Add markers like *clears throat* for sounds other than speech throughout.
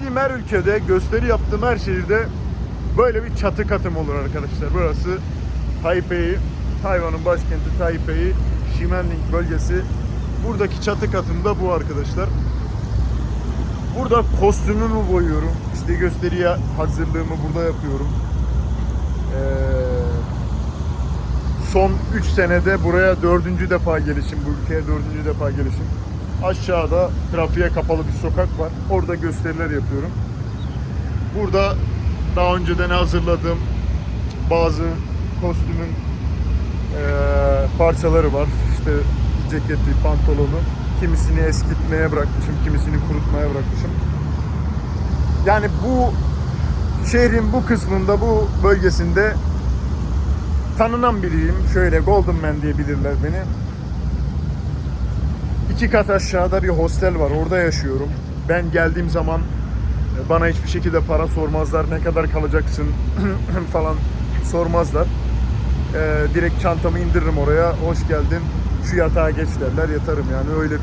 Gittiğim her ülkede, gösteri yaptığım her şehirde böyle bir çatı katım olur arkadaşlar. Burası Taipei, Tayvan'ın başkenti Taipei, Ximenling bölgesi. Buradaki çatı katım da bu arkadaşlar. Burada kostümümü boyuyorum. İşte gösteriye hazırlığımı burada yapıyorum. Ee, son 3 senede buraya dördüncü defa gelişim, bu ülkeye dördüncü defa gelişim. Aşağıda trafiğe kapalı bir sokak var. Orada gösteriler yapıyorum. Burada daha önceden hazırladığım bazı kostümün eee, parçaları var. İşte ceketi, pantolonu. Kimisini eskitmeye bırakmışım, kimisini kurutmaya bırakmışım. Yani bu şehrin bu kısmında, bu bölgesinde tanınan biriyim. Şöyle Golden Man diye bilirler beni. İki kat aşağıda bir hostel var. Orada yaşıyorum. Ben geldiğim zaman e, bana hiçbir şekilde para sormazlar. Ne kadar kalacaksın *clears throat* falan sormazlar. Ee, direkt çantamı indiririm oraya. Hoş geldin. Şu yatağa geç derler. Yatarım yani. Öyle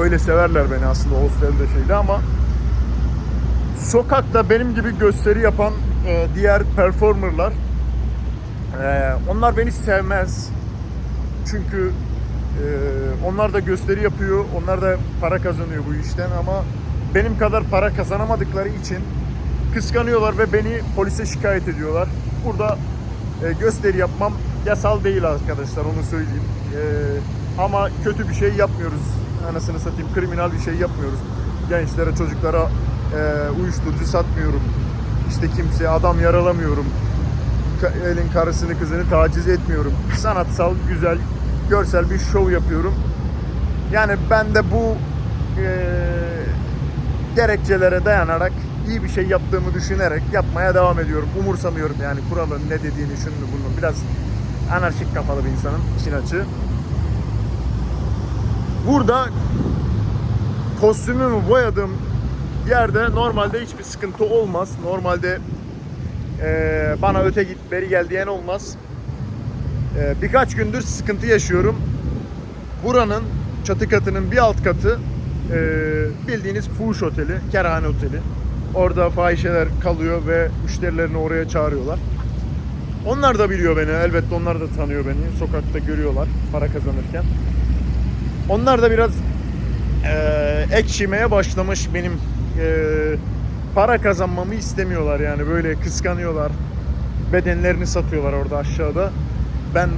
öyle severler beni aslında hostelde şeyde ama sokakta benim gibi gösteri yapan e, diğer performerlar e, onlar beni sevmez. Çünkü onlar da gösteri yapıyor, onlar da para kazanıyor bu işten ama benim kadar para kazanamadıkları için kıskanıyorlar ve beni polise şikayet ediyorlar. Burada e, gösteri yapmam yasal değil arkadaşlar onu söyleyeyim. E, ama kötü bir şey yapmıyoruz. Anasını satayım kriminal bir şey yapmıyoruz. Gençlere, çocuklara e, uyuşturucu satmıyorum. İşte kimseye adam yaralamıyorum. Elin karısını kızını taciz etmiyorum. Sanatsal, güzel, görsel bir şov yapıyorum. Yani ben de bu e, gerekçelere dayanarak iyi bir şey yaptığımı düşünerek yapmaya devam ediyorum. Umursamıyorum yani kuralın ne dediğini şunu bunu. Biraz anarşik kafalı bir insanım işin açığı. Burada kostümümü boyadığım yerde normalde hiçbir sıkıntı olmaz. Normalde eee, bana öte git beri gel diyen olmaz. Eee, birkaç gündür sıkıntı yaşıyorum. Buranın çatı katının bir alt katı eee, bildiğiniz fuhuş oteli, kerhane oteli. Orada fahişeler kalıyor ve müşterilerini oraya çağırıyorlar. Onlar da biliyor beni, elbette onlar da tanıyor beni. Sokakta görüyorlar para kazanırken. Onlar da biraz eee ekşimeye başlamış benim eee, para kazanmamı istemiyorlar yani böyle kıskanıyorlar. Bedenlerini satıyorlar orada aşağıda. Ben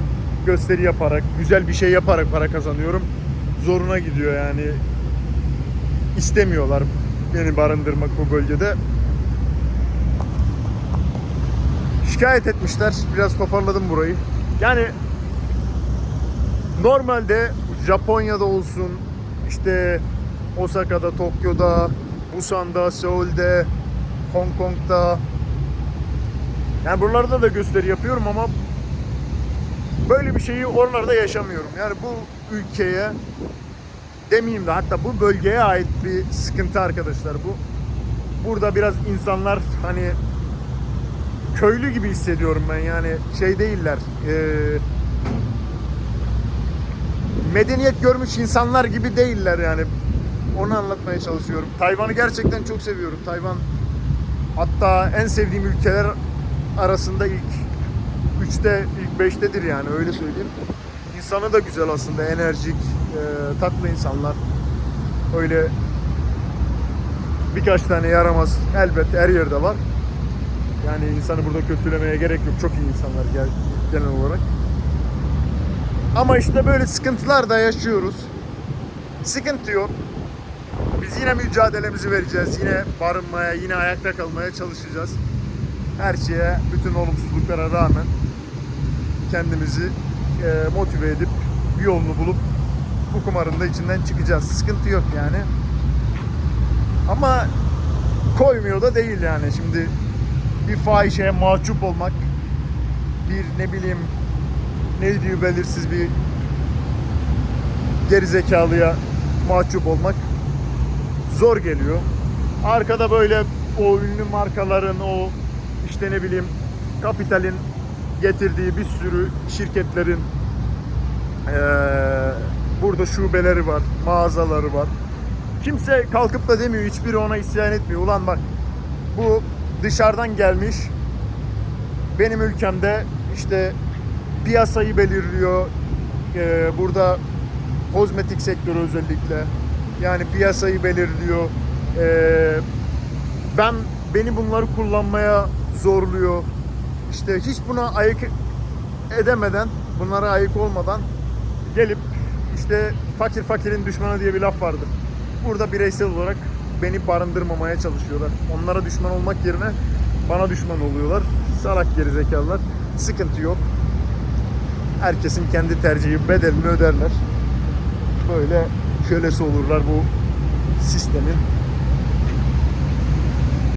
gösteri yaparak, güzel bir şey yaparak para kazanıyorum. Zoruna gidiyor yani. İstemiyorlar beni barındırmak bu bölgede. Şikayet etmişler. Biraz toparladım burayı. Yani normalde Japonya'da olsun, işte Osaka'da, Tokyo'da, Busan'da, Seul'de, Hong Kong'da yani buralarda da gösteri yapıyorum ama böyle bir şeyi oralarda yaşamıyorum. Yani bu ülkeye demeyeyim de hatta bu bölgeye ait bir sıkıntı arkadaşlar bu. Burada biraz insanlar hani köylü gibi hissediyorum ben yani şey değiller. Eee medeniyet görmüş insanlar gibi değiller yani. Onu anlatmaya çalışıyorum. Tayvan'ı gerçekten çok seviyorum. Tayvan hatta en sevdiğim ülkeler arasında ilk 3'te, ilk 5'tedir yani öyle söyleyeyim. İnsanı da güzel aslında, enerjik, e, tatlı insanlar. Öyle birkaç tane yaramaz elbet her yerde var. Yani insanı burada kötülemeye gerek yok. Çok iyi insanlar gel- genel olarak. Ama işte böyle sıkıntılar da yaşıyoruz. Sıkıntı yok. Biz yine mücadelemizi vereceğiz. Yine barınmaya, yine ayakta kalmaya çalışacağız. Her şeye, bütün olumsuzluklara rağmen kendimizi e, motive edip bir yolunu bulup bu kumarın da içinden çıkacağız. Sıkıntı yok yani. Ama koymuyor da değil yani. Şimdi bir fahişeye mahcup olmak, bir ne bileyim ne diyor belirsiz bir gerizekalıya mahcup olmak zor geliyor. Arkada böyle o ünlü markaların o işte ne bileyim kapitalin getirdiği bir sürü şirketlerin burada şubeleri var, mağazaları var. Kimse kalkıp da demiyor, hiçbiri ona isyan etmiyor. Ulan bak Bu dışarıdan gelmiş. Benim ülkemde işte piyasayı belirliyor. Burada kozmetik sektörü özellikle. Yani piyasayı belirliyor. Ben beni bunları kullanmaya zorluyor. İşte hiç buna ayık edemeden, bunlara ayık olmadan gelip işte fakir fakirin düşmanı diye bir laf vardır. Burada bireysel olarak beni barındırmamaya çalışıyorlar. Onlara düşman olmak yerine bana düşman oluyorlar. Salak gerizekalılar. Sıkıntı yok. Herkesin kendi tercihi bedelini öderler. Böyle kölesi olurlar bu sistemin.